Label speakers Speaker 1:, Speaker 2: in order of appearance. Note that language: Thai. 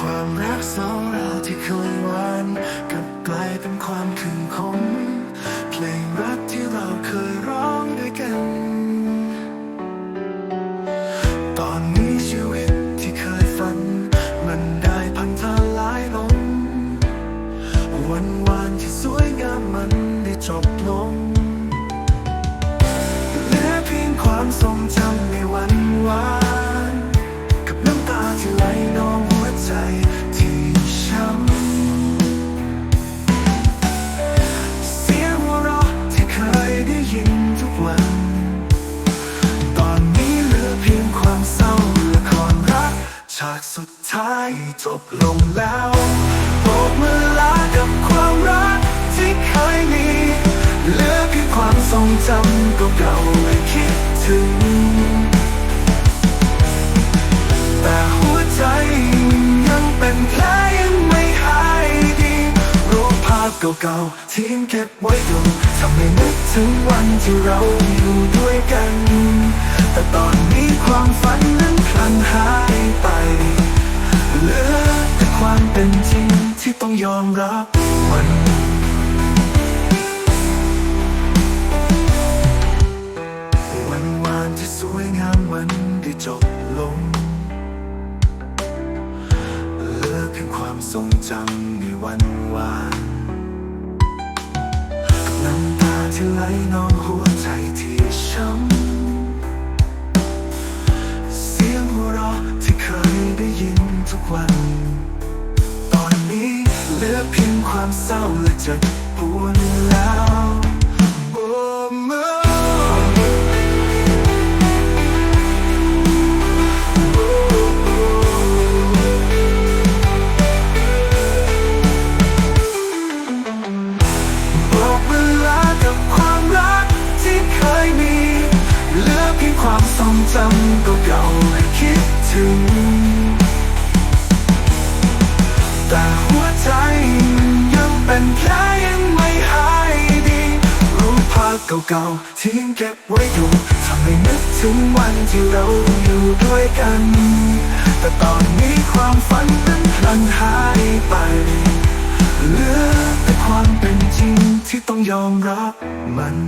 Speaker 1: ความรักสองเราที่เคยหวานกลับกลายเป็นความขึงคมเพลงรักที่เราเคยร้องด้วยกัน ตอนนี้ชีวิตที่เคยฝัน มันได้พังทลายลง วันวานที่สวยงามมันได้จบลงเหลือเพียงความทรงจำ ฉากสุดท้ายจบลงแล้วโบกมือลากับความรักที่เคยมี เหลือเพียงความทรงจำเก่าๆและคิดถึง แต่หัวใจยังเป็นแผลยังไม่หายดีรูปภาพเก่าๆที่ยังเก็บไว้อยู่ทำให้นึกถึงวันที่เราอยู่ด้วยกัน แต่ตอนนี้ความฝันนั้นพลันหาย ที่สวยงามมันได้จบลง เลือเพียงความทรงจำในวันวานน้ำตาที่ไหลนองหัวใจที่ช้ำเสียงหัวเราะที่เคยได้ยินทุกวัน ตอนนี้เหลือเพียงความเศร้าและเจ็บปวด ทรงจำเก่าให้คิดถึง แต่หัวใจยังเป็นแผลยังไม่หายดี รูปภาพเก่าๆที่ยังเก็บไว้อยู่ทำให้นึกถึงวันที่เราอยู่ด้วยกัน แต่ตอนนี้ความฝันนั้นพลันหายไป เหลือแต่ความเป็นจริงที่ต้องยอมรับมัน